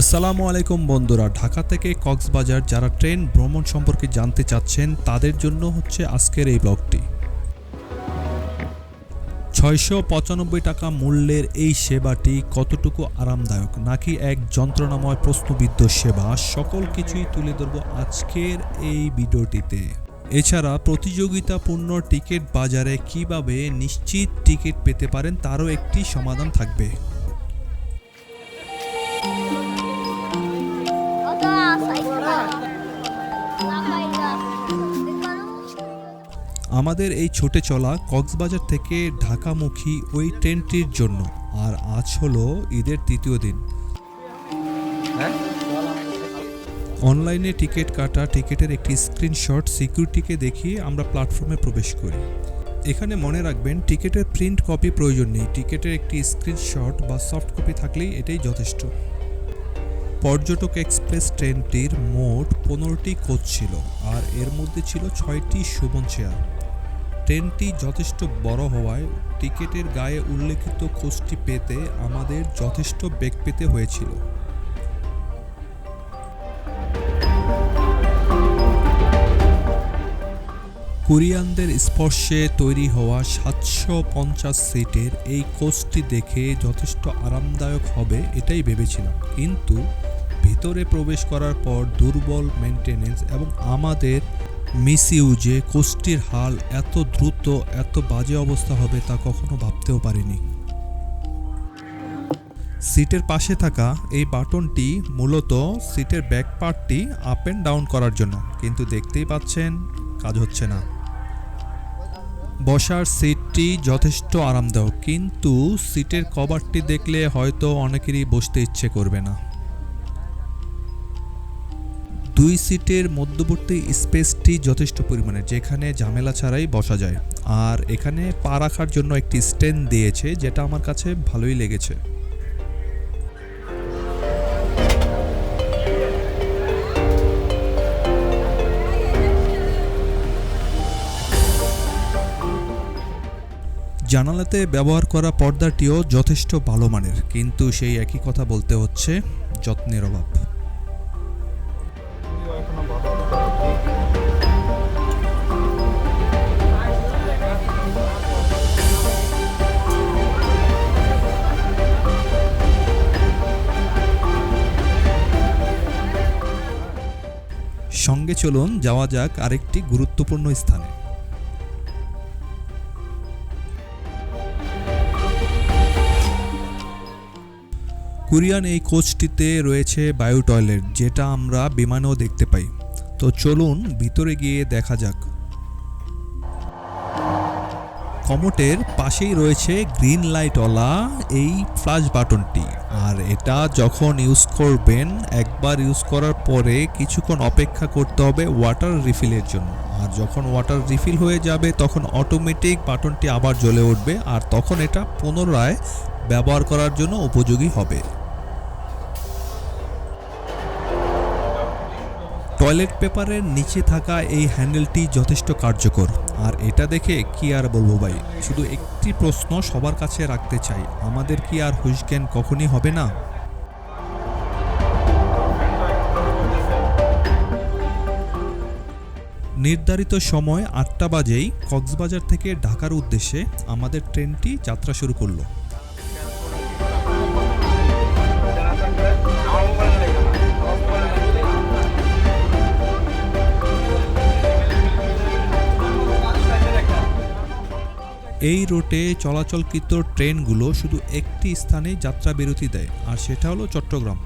আসসালামু আলাইকুম বন্ধুরা, ঢাকা থেকে কক্সবাজার যারা ট্রেন ভ্রমণ সম্পর্কে জানতে চাচ্ছেন, তাদের জন্য হচ্ছে আজকের এই ব্লগটি। ছয়শো পঁচানব্বই টাকা মূল্যের এই সেবাটি কতটুকু আরামদায়ক? নাকি এক যন্ত্রণাময় প্রশ্নবিদ্ধ সেবা? সকল কিছুই তুলে ধরব আজকের এই ভিডিওটিতে। এছাড়া প্রতিযোগিতাপূর্ণ টিকিট বাজারে কীভাবে নিশ্চিত টিকিট পেতে পারেন, তারও একটি সমাধান থাকবে। আমাদের এই ছুটে চলা কক্সবাজার থেকে ঢাকামুখী ওই ট্রেনটির জন্য। আর আজ হলো ঈদের তৃতীয় দিন। অনলাইনে টিকিট কাটা টিকিটের একটি স্ক্রিনশট সিকিউরিটিকে দেখিয়ে আমরা প্ল্যাটফর্মে প্রবেশ করি। এখানে মনে রাখবেন টিকিটের প্রিন্ট কপি প্রয়োজন নেই। টিকিটের একটি স্ক্রিনশট বা সফট কপি থাকলেই এটাই যথেষ্ট। পর্যটক এক্সপ্রেস ট্রেনটির মোট পনেরোটি কোচ ছিল আর এর মধ্যে ছিল ছয়টি সুমন চেয়ার। ট্রেনটি যথেষ্ট বড় হওয়ায় টিকেটের গায়ে উল্লেখিত কোচটি পেতে আমাদের যথেষ্ট বেগ পেতে হয়েছিল। কোরিয়ানদের স্পর্শে তৈরি হওয়া সাতশো পঞ্চাশ সিটের এই কোচটি দেখে যথেষ্ট আরামদায়ক হবে এটাই ভেবেছিলাম। কিন্তু ভিতরে প্রবেশ করার পর দুর্বল মেনটেনেন্স এবং আমাদের মিসইউজে কোচটির হাল এত দ্রুত, এত বাজে অবস্থা হবে তা কখনো ভাবতেও পারিনি। সিটের পাশে থাকা এই বাটনটি মূলত সিটের ব্যাক পার্টটি আপ অ্যান্ড ডাউন করার জন্য, কিন্তু দেখতেই পাচ্ছেন কাজ হচ্ছে না। বসার সিটটি যথেষ্ট আরামদায়ক, কিন্তু সিটের কভারটি দেখলে হয়তো অনেকেরই বসতে ইচ্ছে করবে না। দুই সিটের মধ্যবর্তী স্পেসটি যথেষ্ট পরিমাণে, যেখানে ঝামেলা ছাড়াই বসা যায়। আর এখানে পা রাখার জন্য একটি স্ট্যান্ড দিয়েছে, যেটা আমার কাছে ভালোই লেগেছে। জানালাতে ব্যবহার করা পর্দাটিও যথেষ্ট ভালো মানের, কিন্তু সেই একই কথা বলতে হচ্ছে যত্নের অভাব। সঙ্গে চলুন, যাওয়া যাক আরেকটি গুরুত্বপূর্ণ স্থানে। কোরিয়ান এই কোচটিতে রয়েছে বায়ু টয়লেট যেটা আমরা বিমানেও দেখতে পাই। তো চলুন, ভিতরে গিয়ে দেখা যাক। কমোটের পাশেই রয়েছে গ্রিন লাইটওয়ালা এই ফ্লাশ বাটনটি। আর এটা যখন ইউজ করবেন, একবার ইউজ করার পরে কিছুক্ষণ অপেক্ষা করতে হবে ওয়াটার রিফিলের জন্য। আর যখন ওয়াটার রিফিল হয়ে যাবে, তখন অটোমেটিক বাটনটি আবার জ্বলে উঠবে, আর তখন এটা পুনরায় ব্যবহার করার জন্য উপযোগী হবে। টয়লেট পেপারের নিচে থাকা এই হ্যান্ডেলটি যথেষ্ট কার্যকর। আর এটা দেখে কি আর বলব ভাই? শুধু একটি প্রশ্ন সবার কাছে রাখতে চাই। আমাদের কি আর হুশজ্ঞান কখনই হবে না? নির্ধারিত সময় আটটা বাজেই কক্সবাজার থেকে ঢাকার উদ্দেশ্যে আমাদের ট্রেনটি যাত্রা শুরু করল। এই রুটে চলাচলকৃত ট্রেনগুলো শুধু একটি স্থানে যাত্রা বিরতি দেয়, আর সেটা হলো চট্টগ্রাম।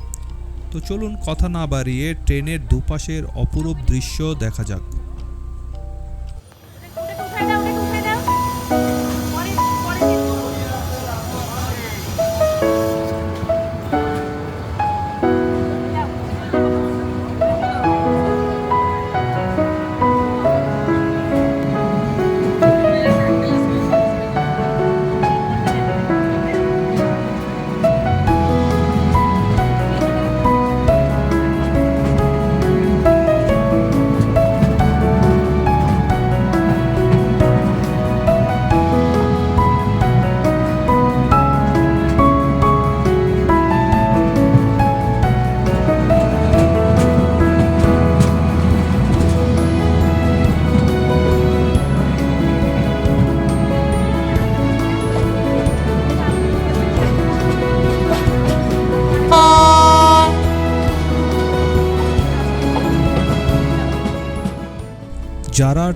তো চলুন কথা না বাড়িয়ে ট্রেনের দুপাশের অপরূপ দৃশ্য দেখা যাক।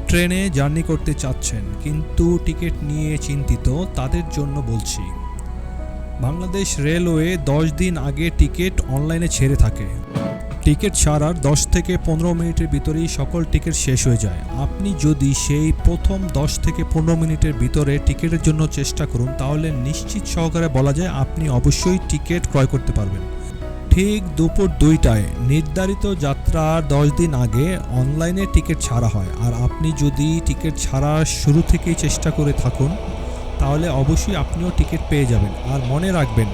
ট্রেনে জার্নি করতে চাচ্ছেন, কিন্তু টিকিট নিয়ে চিন্তিত, তাদের জন্য বলছি। বাংলাদেশ রেলওয়ে দশ দিন আগে টিকিট অনলাইনে ছেড়ে থাকে। টিকিট ছাড়ার দশ থেকে পনেরো মিনিটের ভিতরেই সকল টিকিট শেষ হয়ে যায়। আপনি যদি সেই প্রথম দশ থেকে পনেরো মিনিটের ভিতরে টিকিটের জন্য চেষ্টা করুন, তাহলে নিশ্চিত সহকারে বলা যায় আপনি অবশ্যই টিকিট ক্রয় করতে পারবেন। ঠিক দুপুর দুইটায় নির্ধারিত যাত্রার দশ দিন আগে অনলাইনে টিকিট ছাড়া হয়। আর আপনি যদি টিকিট ছাড়ার শুরু থেকেই চেষ্টা করে থাকুন, তাহলে অবশ্যই আপনিও টিকিট পেয়ে যাবেন। আর মনে রাখবেন,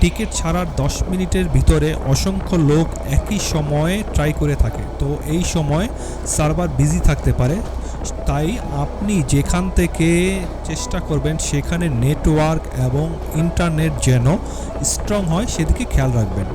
টিকিট ছাড়ার দশ মিনিটের ভিতরে অসংখ্য লোক একই সময়ে ট্রাই করে থাকে। তো এই সময় সার্ভার বিজি থাকতে পারে। তাই আপনি যেখান থেকে চেষ্টা করবেন, সেখানে নেটওয়ার্ক এবং ইন্টারনেট যেন স্ট্রং হয়, সেদিকে খেয়াল রাখবেন।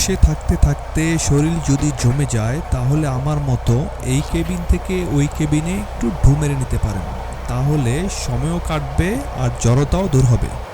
বসে থাকতে থাকতে শরীর যদি জমে যায়, তাহলে আমার মতো এই কেবিন থেকে ওই কেবিনে একটু ঢু মেরে নিতে পারেন। তাহলে সময়ও কাটবে আর জড়তাও দূর হবে।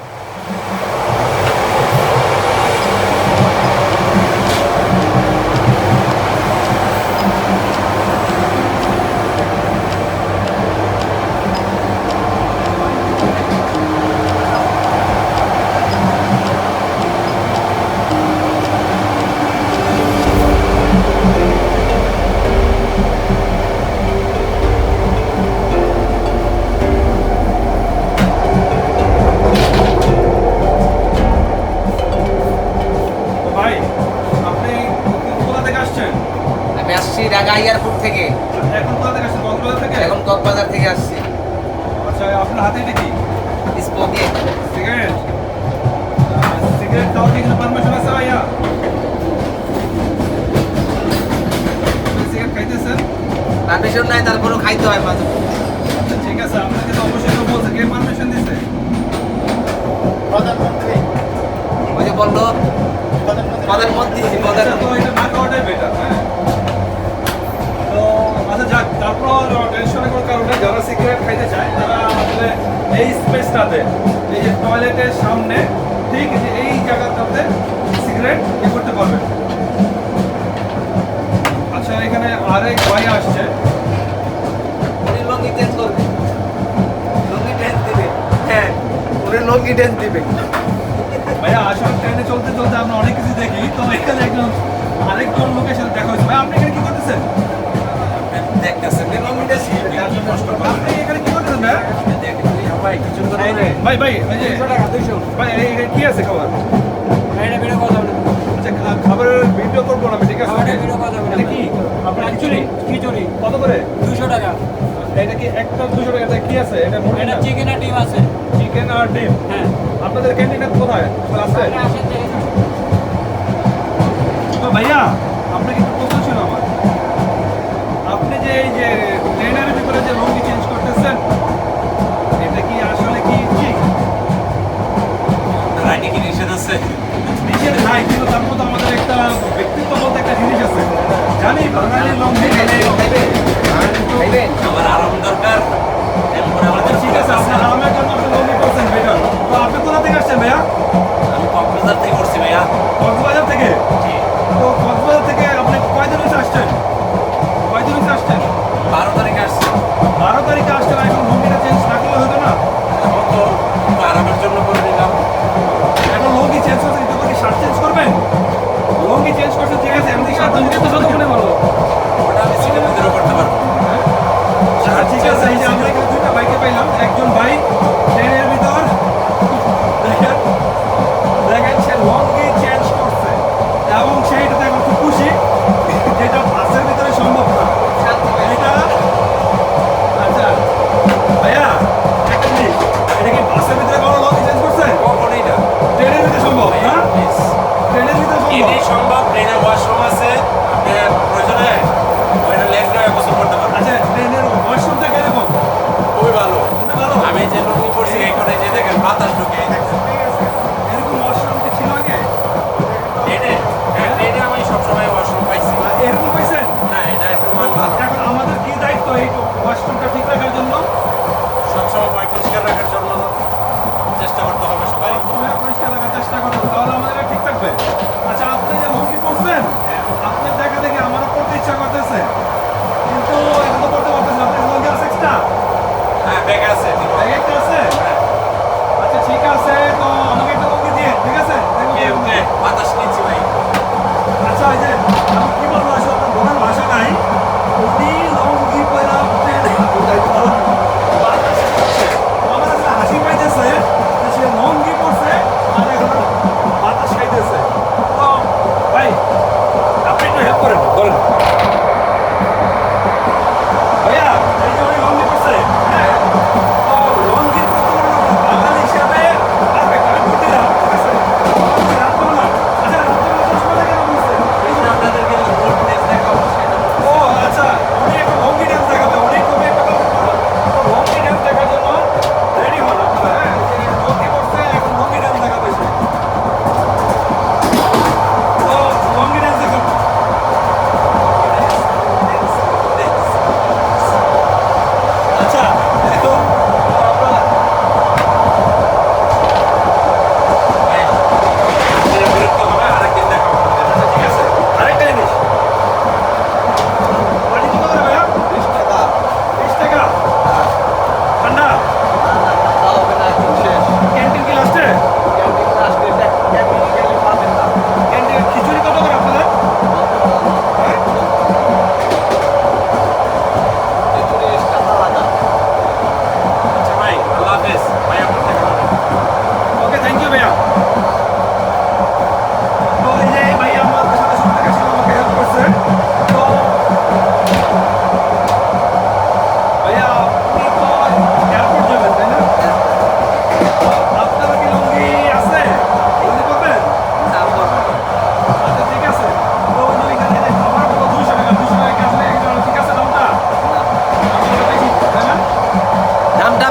নাই তারপরেও খাইতে হয় মাঝে আচ্ছা ঠিক আছে আপনাকে তো অবশ্যই বলছে কে পারমিশন দিছে? ওই যে বলল প্রধানমন্ত্রী। আচ্ছা প্রধানমন্ত্রী। তো এটা না বেটার হ্যাঁ? তো আচ্ছা যাক তারপর কোনো কারণে যারা সিগারেট খাইতে চায় তারা আসলে এই স্পেসটাতে এই যে টয়লেটের সামনে ঠিক এই জায়গাটাতে সিগারেট ইয়ে করতে পারবে। আচ্ছা এখানে আরেক ভাই আসছে। লঙ্গি ড্যান্স দিবে। ভাইয়া আসলে ট্রেনে চলতে চলতে আমরা অনেক কিছু দেখি তো এখানে একজন আরেকজন লোকের সাথে দেখা হয়েছে। ভাই আপনি এখানে কি করতেছেন? দেখতেছেন লঙ্গি আপনি এখানে কি করতেছেন ভাই ভাই কিছু ভাই ভাই কি আছে খাবার? আচ্ছা খা- খাবারের ভিডিও করব না ঠিক আছে? কি? আপনার খিচুড়ি? খিচুড়ি। কত করে? দুশো টাকা। এটা কি একটা দুশো টাকা কি আছে? এটা এটা চিকেন আর ডিম আছে। চিকেন আর ডিম হ্যাঁ। আপনাদের ক্যান্টিনটা কোথায়? আছে। তো ভাইয়া আপনাকে একটু প্রশ্ন ছিল আমার। আপনি যে এই যে ট্রেনের ভিতরে যে লুঙ্গি চেঞ্জ করতেছেন এটা কি আসলে কি ঠিক? রাইডে কি নিষেধ আছে? নিজের নাই কিন্তু তার মধ্যে আমাদের একটা ব্যক্তিত্ব বলতে একটা জিনিস আছে। জানি বাঙালি লুঙ্গি মানে আমার আরাম দরকার। আমাদের ঠিক আছে আপনার আরামের জন্য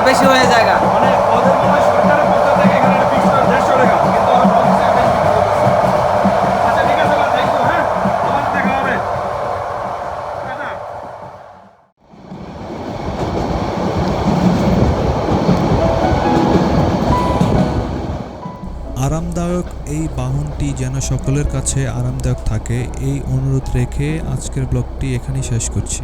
বেশি হয়ে যায় আরামদায়ক এই বাহনটি যেন সকলের কাছে আরামদায়ক থাকে, এই অনুরোধ রেখে আজকের ব্লগটি এখানেই শেষ করছি।